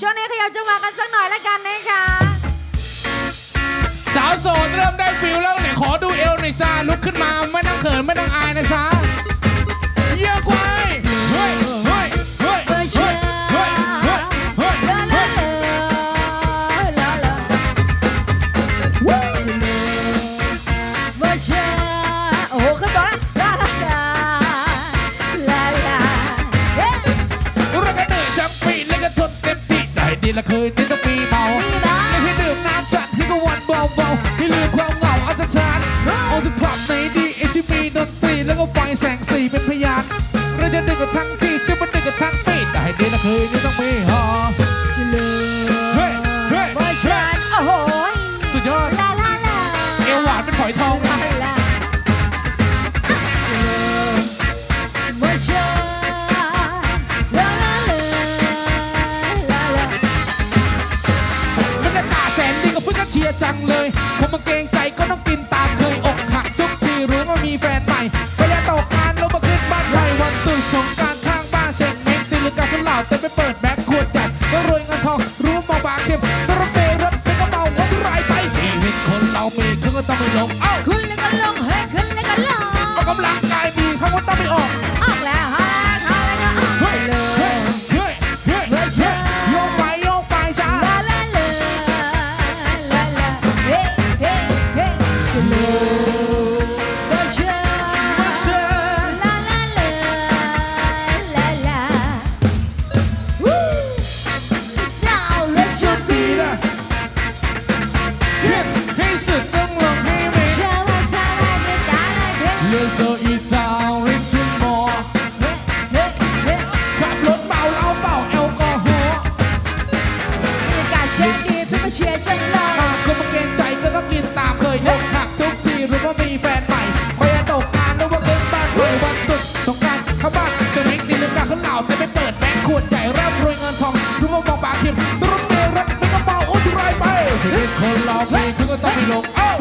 ช่วงนี้ขยับจังหวะกันสักหน่อยแล้วกันนะคะสาวโสดเริ่มได้ฟิลแล้วเนี่ยขอดูเอวหน่อยจ้าลุกขึ้นมาไม่ต้องเขินไม่ต้องอายนะจ๊ะ ดีละเคยนี่ต้องมีเมามีบ้างไม่ให้ดื่มน้ำฉันให้ก็วันเบาๆให้ลืมความเหงาอันตรธานเอาจะผับในดีไอที่มีดนตรีแล้วก็ไฟแสงสีเป็นพยานเราจะดึงกับทั้งที่จะมาดึงกับทั้งปีให้ดีละเคยนี่ต้องมีฮอ ก็เชียร์จังเลยผมมาเกรงใจก็ต้องกินตามเคยอกหักทุกทีรู้ว่ามีแฟนใหม่พยาตกงานลงมาขึ้นบ้านไรวันตื่นสงการข้างบ้านเช็คเมกตีลูกกาขึ้นเหล่าแต่ไปเปิดแบ็คขวดใหญ่ก็รวยเงินทองรู้มาบาเข้มรถเมล์รถเป็นก็เมาว่าทุไรไปชีวิตคนเรามีเขาก็ต้องไม่ลงเอ้าาเฮ้เลือดโซอีดาวริชมอร์เฮ้เฮ้เฮ้ขับรถเมาเหล้าเป่าแอลกอฮอล์บรรยากาศเช่นนี้เพื่อนมาเชียร์จังเลยมาก็มาเกรงใจก็ต้องกินตามเคยยกหักทุกทีรู้ว่ามีแฟนใหม่คอยตกงานแล้วว่าเกินบ้านรวยวันตรุษสงกรารเข้าบ้านจะมิกตีลังกาขึ้นเหล่าแต่ไม่เปิดแบงค์ขวดใหญ่ร่ำรวยเงินทองรู้ว่ามองปากเข็มรถเมล์รถไม่ก็เมาโอ้ทุไรไปชีวิตคนเรามีคือก็ต้องมีลงเอ้า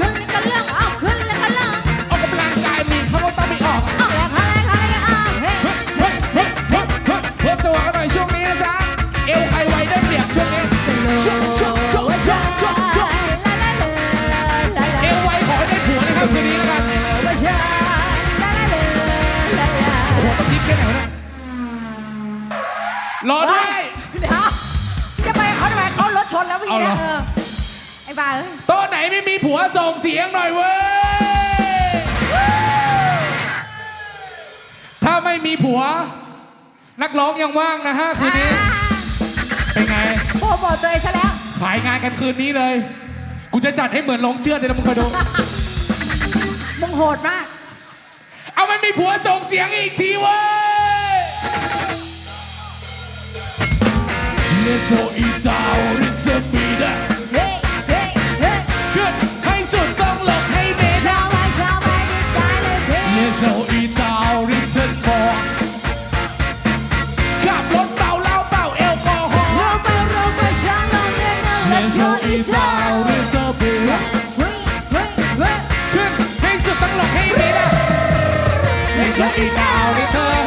วกันว่าฉันลาลาลาลาลาโอ้โหต้องยิกแค่ไหนวะเนี่ยรอด้วย เดี๋ยวจะไปเขาทำไมเขารถชนแล้วเมื่อกี้เอาเหรนะอเออไอ้บ้าเอ้ยโต๊ะไหนไม่มีผัวส่งเสียงหน่อยเว้ย ถ้าไม่มีผัว นักร้องยังว่างนะฮะคืนนี้เป็นไง โปรโมทตัวเองซะแล้วขายงานกันคืนนี้เลย กูจะจัดให้เหมือนลงเชื่อดเลยนะมึงคอยดูมึง โหดมาก เอามันมีผัวส่งเสียงอีกทีเว้ยเลโซอีดา อีกดาวให้เธอ